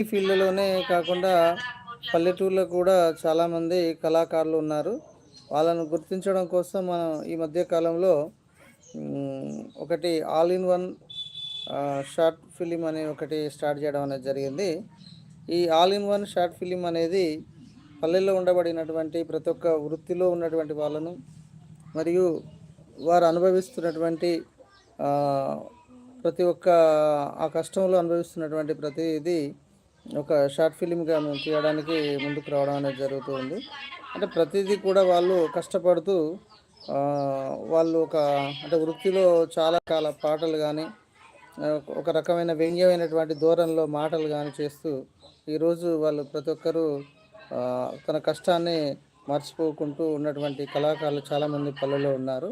ఈ ఫీల్డ్లోనే కాకుండా పల్లెటూరులో కూడా చాలామంది కళాకారులు ఉన్నారు. వాళ్ళను గుర్తించడం కోసం మనం ఈ మధ్య కాలంలో ఒకటి all in one short film అనే ఒకటి స్టార్ట్ చేయడం అనేది జరిగింది. ఈ all in one short film అనేది పల్లెల్లో ఉండబడినటువంటి ప్రతి ఒక్క వృత్తిలో ఉన్నటువంటి వాళ్ళను మరియు వారు అనుభవిస్తున్నటువంటి ప్రతి ఒక్క ఆ కష్టంలో అనుభవిస్తున్నటువంటి ప్రతిదీ ఒక షార్ట్ ఫిలింగా మేము తీయడానికి ముందుకు రావడం అనేది జరుగుతూ ఉంది. అంటే ప్రతిదీ కూడా వాళ్ళు కష్టపడుతూ వాళ్ళు ఒక అంటే వృత్తిలో చాలా కాల పాటలు కానీ ఒక రకమైన వ్యంగ్యమైనటువంటి ధోరణిలో మాటలు కానీ చేస్తూ ఈరోజు వాళ్ళు ప్రతి ఒక్కరూ తన కష్టాన్ని మర్చిపోకుంటూ ఉన్నటువంటి కళాకారులు చాలామంది పల్లెలో ఉన్నారు.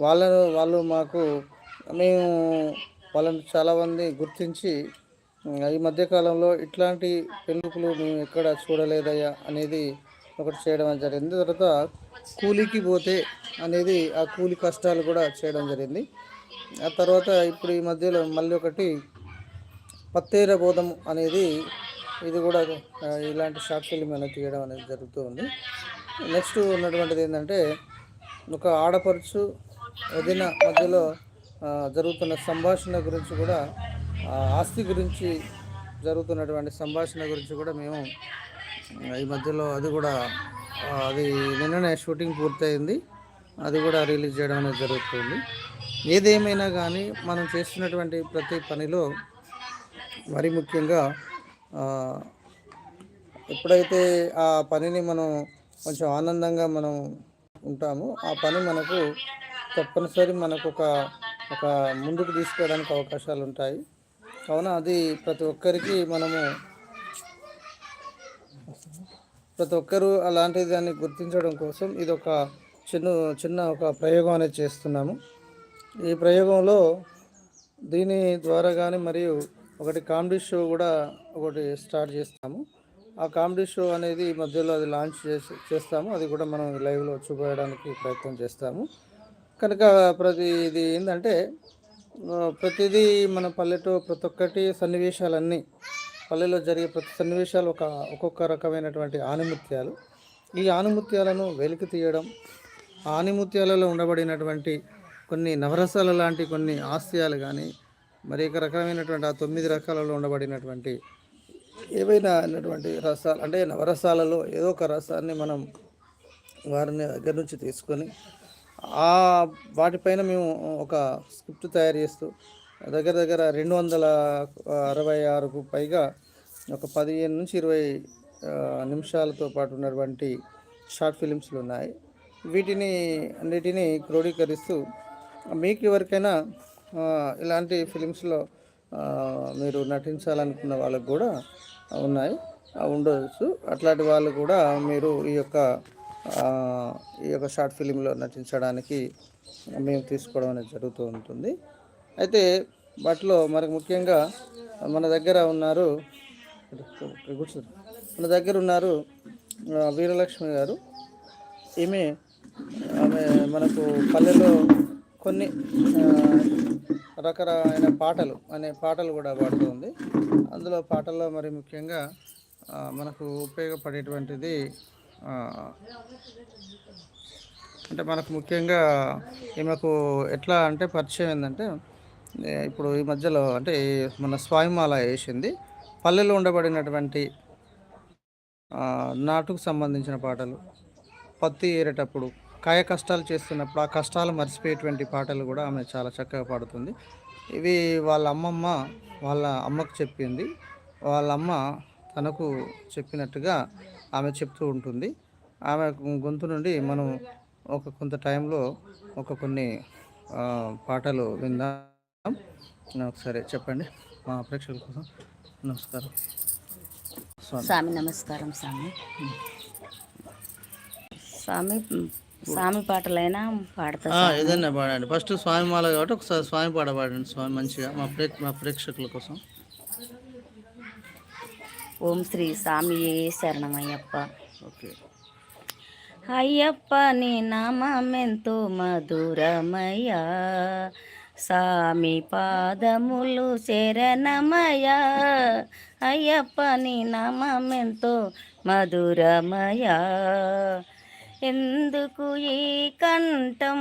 వాళ్ళను వాళ్ళు మాకు మేము వాళ్ళని చాలామంది గుర్తించి ఈ మధ్యకాలంలో ఇట్లాంటి పెళ్ళికులు మేము ఎక్కడ చూడలేదయ్యా అనేది ఒకటి చేయడం జరిగింది. తర్వాత కూలికి పోతే అనేది ఆ కూలి కష్టాలు కూడా చేయడం జరిగింది. ఆ తర్వాత ఇప్పుడు ఈ మధ్యలో మళ్ళీ ఒకటి పత్తేర బోధం అనేది ఇది కూడా ఇలాంటి షార్ట్ ఫిల్మ్ అనేది తీయడం అనేది జరుగుతూ ఉంది. నెక్స్ట్ ఉన్నటువంటిది ఏంటంటే ఒక ఆడపడుచు వదిన మధ్యలో జరుగుతున్న సంభాషణ గురించి కూడా ఆస్తి గురించి జరుగుతున్నటువంటి సంభాషణ గురించి కూడా మేము ఈ మధ్యలో అది కూడా అది నిన్ననే షూటింగ్ పూర్తయింది. అది కూడా రిలీజ్ చేయడం అనేది జరుగుతుంది. ఏదేమైనా కానీ మనం చేస్తున్నటువంటి ప్రతి పనిలో మరి ముఖ్యంగా ఎప్పుడైతే ఆ పనిని మనం కొంచెం ఆనందంగా మనం ఉంటామో ఆ పని మనకు తప్పనిసరి మనకు ఒక ఒక ముందుకు తీసుకోవడానికి అవకాశాలు ఉంటాయి కావున అది ప్రతి ఒక్కరికి మనము ప్రతి ఒక్కరూ అలాంటి దాన్ని గుర్తించడం కోసం ఇది ఒక చిన్న చిన్న ఒక ప్రయోగం అనేది చేస్తున్నాము. ఈ ప్రయోగంలో దీని ద్వారా కానీ మరియు ఒకటి కామెడీ షో కూడా ఒకటి స్టార్ట్ చేస్తాము. ఆ కామెడీ షో అనేది మధ్యలో అది లాంచ్ చేసి చేస్తాము. అది కూడా మనం లైవ్లో చూపించడానికి ప్రయత్నం చేస్తాము. కనుక ప్రతి ఇది ఏంటంటే ప్రతిదీ మన పల్లెటూరు ప్రతి ఒక్కటి సన్నివేశాలన్నీ పల్లెలో జరిగే ప్రతి సన్నివేశాలు ఒక ఒక్కొక్క రకమైనటువంటి ఆనిముత్యాలు. ఈ ఆనిముత్యాలను వెలికి తీయడం ఆనిముత్యాలలో ఉండబడినటువంటి కొన్ని నవరసాల లాంటి కొన్ని హాస్యాలు కానీ మరి ఒక రకమైనటువంటి ఆ తొమ్మిది రకాలలో ఉండబడినటువంటి ఏవైనా అయినటువంటి రసాలు అంటే నవరసాలలో ఏదో ఒక రసాన్ని మనం వారిని దగ్గర నుంచి తీసుకొని ఆ వాటిపైన మేము ఒక స్క్రిప్ట్ తయారు చేస్తూ దగ్గర దగ్గర రెండు వందల అరవై ఆరుకు పైగా ఒక పదిహేను నుంచి ఇరవై నిమిషాలతో పాటు ఉన్నటువంటి షార్ట్ ఫిలిమ్స్లు ఉన్నాయి. వీటిని అన్నిటినీ క్రోడీకరిస్తూ మీకు ఎవరికైనా ఇలాంటి ఫిలిమ్స్లో మీరు నటించాలనుకున్న వాళ్ళకు కూడా ఉన్నాయి. ఉండవచ్చు అట్లాంటి వాళ్ళు కూడా మీరు ఈ యొక్క ఈ యొక్క షార్ట్ ఫిలింలో నటించడానికి మేము తీసుకోవడం అనేది జరుగుతూ ఉంటుంది. అయితే వాటిలో మనకు ముఖ్యంగా మన దగ్గర ఉన్నారు కూర్చో మన దగ్గర ఉన్నారు వీరలక్ష్మి గారు. ఈమె ఆమె మనకు పల్లెలో కొన్ని రకరమైన రకరకాలైన పాటలు అనే పాటలు కూడా పాడుతుంది అందులో పాటల్లో మరి ముఖ్యంగా మనకు ఉపయోగపడేటువంటిది అంటే మనకు ముఖ్యంగా ఈమెకు ఎట్లా అంటే పరిచయం ఏంటంటే ఇప్పుడు ఈ మధ్యలో అంటే మన స్వామిమాల వేసింది. పల్లెలో ఉండబడినటువంటి నాటుకు సంబంధించిన పాటలు పత్తి ఏరేటప్పుడు కాయ కష్టాలు చేస్తున్నప్పుడు ఆ కష్టాలు మర్చిపోయేటువంటి పాటలు కూడా ఆమె చాలా చక్కగా పాడుతుంది. ఇవి వాళ్ళ అమ్మమ్మ వాళ్ళ అమ్మకు చెప్పింది. వాళ్ళ అమ్మ తనకు చెప్పినట్టుగా ఆమె చెప్తూ ఉంటుంది. ఆమె గొంతు నుండి మనం ఒక కొంత టైంలో ఒక కొన్ని పాటలు విందాం. ఒకసారి చెప్పండి. మా ప్రేక్షకుల కోసం నమస్కారం. స్వామి. నమస్కారం స్వామి. స్వామి స్వామి పాటలైనా పాడతా ఏదైనా పాడండి. ఫస్ట్ స్వామి మాల కాబట్టి ఒకసారి స్వామి పాట పాడండి స్వామి మంచిగా మా ప్రే మా ప్రేక్షకుల కోసం. ఓం శ్రీ స్వామి శరణమయ్యప్ప. ఓకే. అయ్యప్ప నీ నామెంతో మధురమయ్యా. సామి పాదములు శరణమయ్యా. అయ్యప్ప నీ నామెంతో మధురమయా ఎందుకు ఈ కంఠం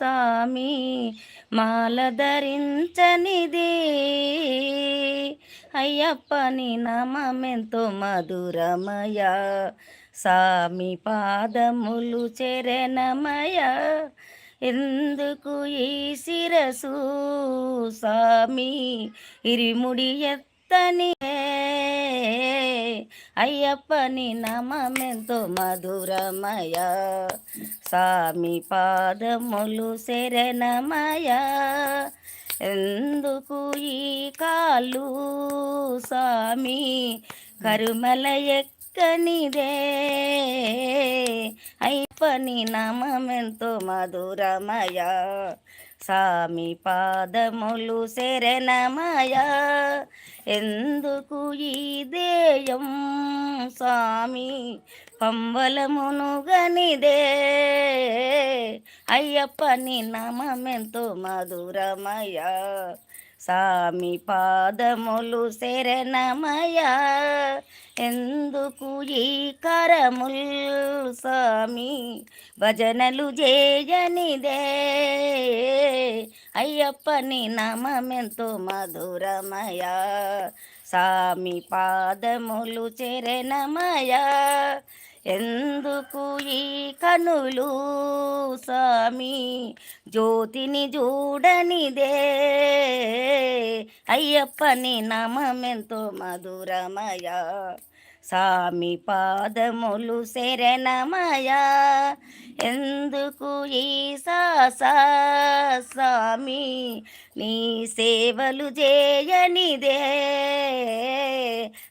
స్వామి మాల ధరించనిది. అయ్యప్పని నీ మధురమయ స్వామి సామి పాదములు చరణమయ. ఎందుకు ఈ శిరసు స్వామి ఇరిముడి ఎత్త అయ్యప్ప నీ నామెంతో మధురమయ. స్వామి పాదములు శరణమయ. ఎందుకు ఈ కాళ్ళు? స్వామి కరుమల ఎక్కనిదే? అయ్యప్పని నీ మధురమయ. సామి పాదములు శరణమయా. ఎందుకు ఈ దేయం స్వామి? పంబలమునుగనిదే అయ్యప్ప నీ నామెంతో మధురమయ. సామి పాదములు శరణమయా. ఎందుకు ఈ కరముల్ స్వామి? భజనలు చేయనిదే. అయ్యప్పని నీ మధురమయా. మధురమయ సామి పాదములు చరణమయ ఎందుకు ఈ కనులు స్వామి? జ్యోతిని చూడనిదే. అయ్యప్పని నీ మధురమయ. సామి పాదములు శరణమయా. ఎందుకు ఈ సాసా స్వామి నీ సేవలు చేయనిదే.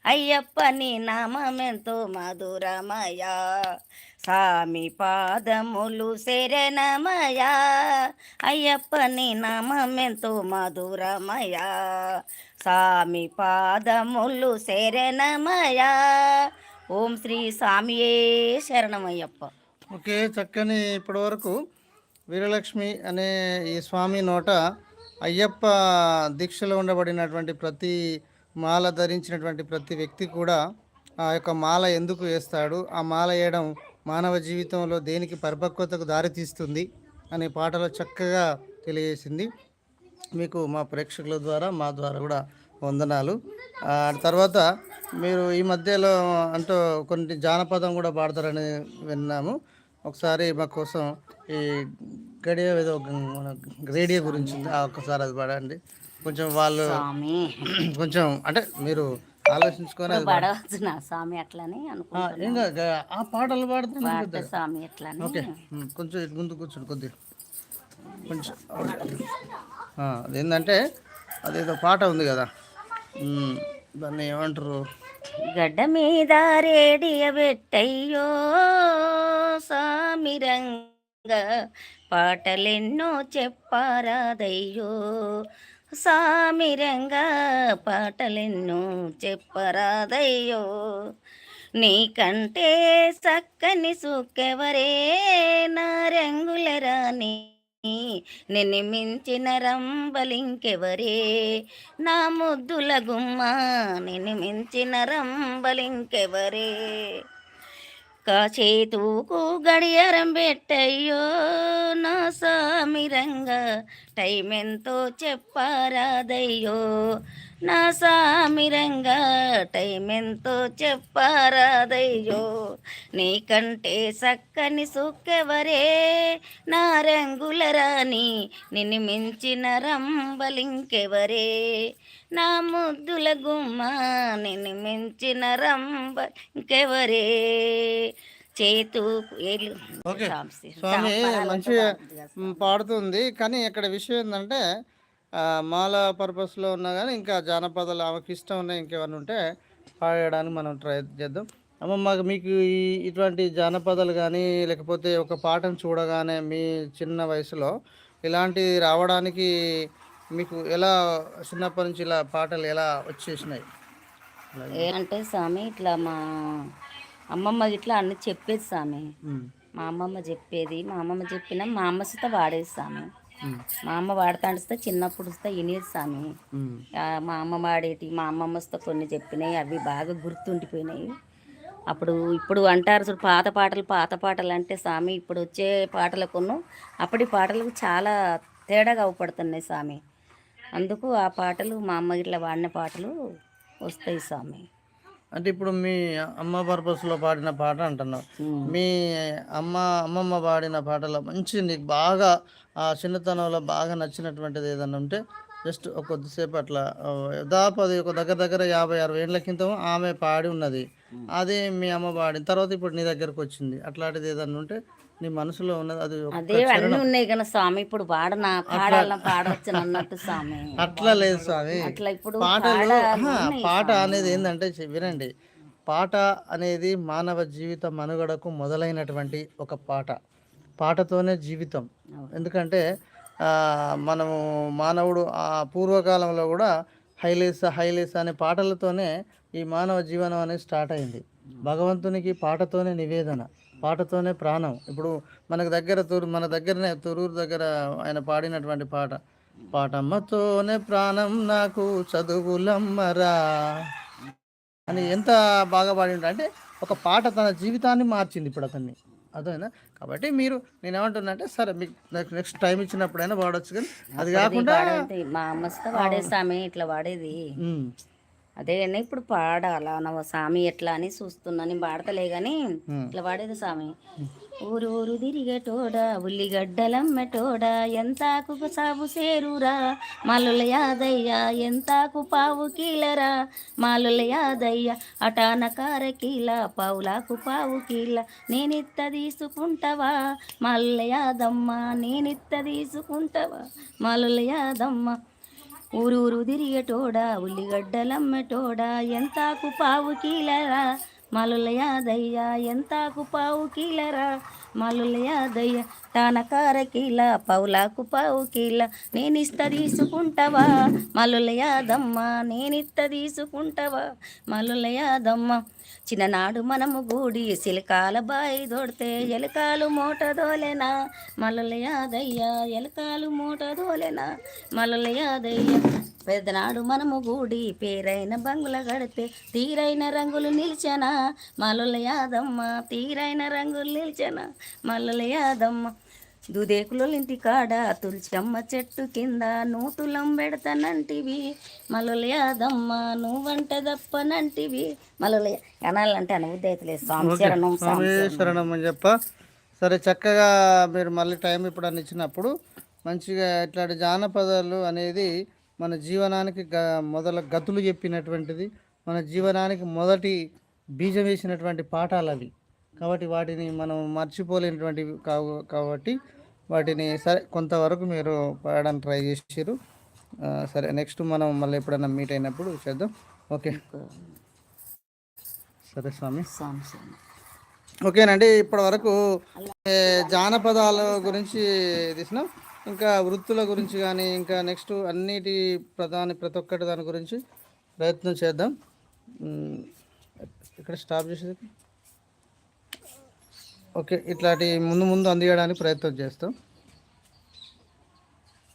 అయ్యప్ప నీ నామెంతో మధురమయా. సామి పాదములు శరణమయ అయ్యప్పని నామెంతో మధురమయ సామి పాదములు శరణమయ ఓం శ్రీ స్వామియే శరణమయ్యప్ప. ఓకే చక్కని ఇప్పటివరకు వీరలక్ష్మి అనే ఈ స్వామి నోట అయ్యప్ప దీక్షలో ఉండబడినటువంటి ప్రతి మాల ధరించినటువంటి ప్రతి వ్యక్తి కూడా ఆ యొక్క మాల ఎందుకు వేస్తాడు? ఆ మాల వేయడం మానవ జీవితంలో దేనికి పరిపక్వతకు దారితీస్తుంది అనే పాటలో చక్కగా తెలియజేసింది. మీకు మా ప్రేక్షకుల ద్వారా మా ద్వారా కూడా వందనాలు. తర్వాత మీరు ఈ మధ్యలో అంటూ కొన్ని జానపదం కూడా పాడతారని విన్నాము. ఒకసారి మా కోసం ఈ గడియ ఏదో రేడియో గురించి ఒక్కసారి అది పాడండి. కొంచెం వాళ్ళు కొంచెం అంటే మీరు ఆలోచించుకొని. పడవచ్చు నా స్వామి అట్లని అనుకుంటున్నా ఆ పాటలు పాడుతుంది పాట స్వామి ఎట్లని ఓకే కొంచెం ముందు కూర్చోండి కొద్దిగా. కొంచెం అదేంటంటే అదేదో పాట ఉంది కదా. దాన్ని ఏమంటారు? గడ్డ మీద రేడియ పెట్టయ్యో సామిరంగ పాటలెన్నో చెప్పారాదయ్యో. సామిరంగ పాటలెన్నో చెప్పరాదయ్యో. నీకంటే చక్కని సుక్కెవరే నా రంగుల రాణి. నిన్ను మించిన రంబలింకెవరే? నా ముద్దుల గుమ్మ. నిన్ను మించిన రంబలింకెవరే? చేతుకు గడియారం పెట్టయ్యో నా సామిరంగా టైం ఎంతో చెప్పారాదయ్యో నా సామిరంగా టైం ఎంతో చెప్పారాదయ్యో నీకంటే చక్కని సుక్కెవరే నా రంగుల రాణి నిన్ను మించిన రంబలింకెవరే? నా ముద్దుల గుమ్మ నిన్ను మించిన రంబ ఇంకెవరే చేతు స్వామి సాంపరాలంటే మంచిగా బాగుంది కదా. మ్, పాడుతుంది. కానీ ఇక్కడ విషయం ఏంటంటే మాల పర్పస్లో ఉన్నా కానీ ఇంకా జానపదాలు ఆమెకి ఇష్టం ఉన్నాయి ఇంకేమైనా ఉంటే పాడడానికి మనం ట్రై చేద్దాం. అమ్మ మాకు మీకు ఇటువంటి జానపదాలు కానీ లేకపోతే ఒక పాటను చూడగానే మీ చిన్న వయసులో ఇలాంటి రావడానికి మీకు ఎలా చిన్నప్పటి నుంచి ఇలా పాటలు ఎలా వచ్చేసినాయి? ఏంటంటే స్వామి ఇట్లా మా అమ్మమ్మ ఇట్లా అన్ని చెప్పేది స్వామి. మ్, అమ్మమ్మ చెప్పేది మా అమ్మమ్మ చెప్పిన మా అమ్మ సుత వాడేది స్వామి. మా అమ్మ వాడతాడిస్తే చిన్నప్పుడు వస్తే వినేది స్వామి. మా అమ్మ వాడేటి మా అమ్మమ్మ వస్తే కొన్ని చెప్పినాయి అవి బాగా గుర్తుండిపోయినాయి. అప్పుడు ఇప్పుడు అంటారు చూడు పాత పాటలు పాత పాటలు అంటే స్వామి ఇప్పుడు వచ్చే పాటలకును అప్పటి పాటలకు చాలా తేడాగా అవపడుతున్నాయి స్వామి. అందుకు ఆ పాటలు మా అమ్మ ఇట్లా వాడిన పాటలు వస్తాయి స్వామి. అంటే ఇప్పుడు మీ అమ్మ పర్పస్లో పాడిన పాట అంటున్నావు. ఉమ్. మీ అమ్మ అమ్మమ్మ పాడిన పాటలో మంచి నీకు బాగా ఆ చిన్నతనంలో బాగా నచ్చినటువంటిది ఏదన్నా ఉంటే జస్ట్ ఒక కొద్దిసేపు అట్లా దాదాపు అది ఒక దగ్గర దగ్గర యాభై అరవై ఏళ్ళ క్రితం ఆమె పాడి ఉన్నది. అదే మీ అమ్మ పాడిన తర్వాత ఇప్పుడు నీ దగ్గరకు వచ్చింది. అట్లాంటిది ఏదన్నా ఉంటే నీ మనసులో ఉన్నది అది అదే అన్నీ ఉన్నాయి కానీ స్వామి. ఇప్పుడు పాడన పాడాల పాడవచ్చు అన్నట్టు స్వామి. అట్లా లేదు స్వామి. అట్లా ఇప్పుడు పాటలు పాట. అనేది ఏంటంటే వినండి. పాట అనేది మానవ జీవిత మనుగడకు మొదలైనటువంటి ఒక పాట. పాటతోనే జీవితం. ఎందుకంటే ఆ, మనము మానవుడు ఆ పూర్వకాలంలో కూడా హైలేస హైలేస అనే పాటలతోనే ఈ మానవ జీవనం అనేది స్టార్ట్ అయింది. భగవంతునికి పాటతోనే నివేదన పాటతోనే ప్రాణం. ఇప్పుడు మనకు దగ్గర తూరు మన దగ్గరనే తొరూరు దగ్గర ఆయన పాడినటువంటి పాట పాటమ్మతోనే ప్రాణం నాకు చదువులమ్మరా అని ఎంత బాగా పాడిండు అంటే ఒక పాట తన జీవితాన్ని మార్చింది ఇప్పుడు అతన్ని. అదేనా కాబట్టి మీరు నేను ఏమంటున్నా అంటే సరే మీకు నాకు నెక్స్ట్ టైం ఇచ్చినప్పుడైనా పాడొచ్చు కానీ అది కాకుండా మా అమ్మ వస్తే వాడే స్వామి ఇట్లా వాడేది అదే ఇప్పుడు పాడాలా? నవ్వ స్వామి ఎట్లా అని చూస్తున్నాను పాడతలే కానీ ఇట్లా పాడేది స్వామి? ఊరు ఊరు తిరిగేటోడా ఉల్లిగడ్డలమ్మటోడా ఎంతాకు సాగు సేరురా? మాలుల యాదయ్య ఎంతాకు పావు కీలరా? మాలుల యాదయ్య అటాన కార కీల పావులాకు పావు కీల. నేనిత్త తీసుకుంటావా? మాలుల యాదమ్మ నేనిత్త తీసుకుంటావా? మాలుల యాదమ్మ. ఊరూరు తిరిగేటోడా ఉల్లిగడ్డలమ్మటోడా ఎంతకు పావు కీలరా? మలుల యాదయ్య ఎంతకు పావు కీలరా? మలుల యాదయ్య తానకార కీల పౌలాకు పావు కీల నేనిస్త తీసుకుంటావా? మలుల యాదమ్మ నేనిత్త తీసుకుంటావా? మలుల యాదమ్మ చిన్ననాడు మనము గూడి సిలకాల బాయి దొడితే ఎలకాలు మూట దోలెనా మల్లల యాదయ్యా ఎలకాలు మూట దోలెనా మల్లల యాదయ్య పెద్దనాడు మనము గూడి పేరైన బంగుల గడితే తీరైన రంగులు నిలిచనా? మలల యాదమ్మ తీరైన రంగులు నిలిచనా? మల్లల యాదమ్మ దుదేకుల ఇంటి కాడ తులచమ్మ చెట్టు కింద నూతులం పెడతానంటివి. మలల యాదమ్మ నువ్వంట దప్పనంటివి. మలల అనాలంటే అనుబుద్ధి శరణం అని చెప్ప. సరే చక్కగా మీరు మళ్ళీ టైం ఇప్పుడు అని ఇచ్చినప్పుడు మంచిగా ఇట్లాంటి జానపదాలు అనేది మన జీవనానికి గ మొదల గతులు చెప్పినటువంటిది. మన జీవనానికి మొదటి బీజం వేసినటువంటి పాఠాలు అవి కాబట్టి వాటిని మనం మర్చిపోలేనటువంటివి కావు కాబట్టి వాటిని సరే కొంతవరకు మీరు పాడడానికి ట్రై చేసారు సరే నెక్స్ట్ మనం మళ్ళీ ఎప్పుడైనా మీట్ అయినప్పుడు చేద్దాం. ఓకే. సరే స్వామి. ఓకేనండి ఇప్పటి వరకు జానపదాల గురించి తీసినాం. ఇంకా వృత్తుల గురించి కానీ ఇంకా నెక్స్ట్ అన్నిటి ప్రధాని ప్రతి ఒక్కటి దాని గురించి ప్రయత్నం చేద్దాం. ఇక్కడ స్టాప్ చేసేది? ఓకే ఇట్లాంటి ముందు ముందు అందియడానికి ప్రయత్నం చేస్తాం.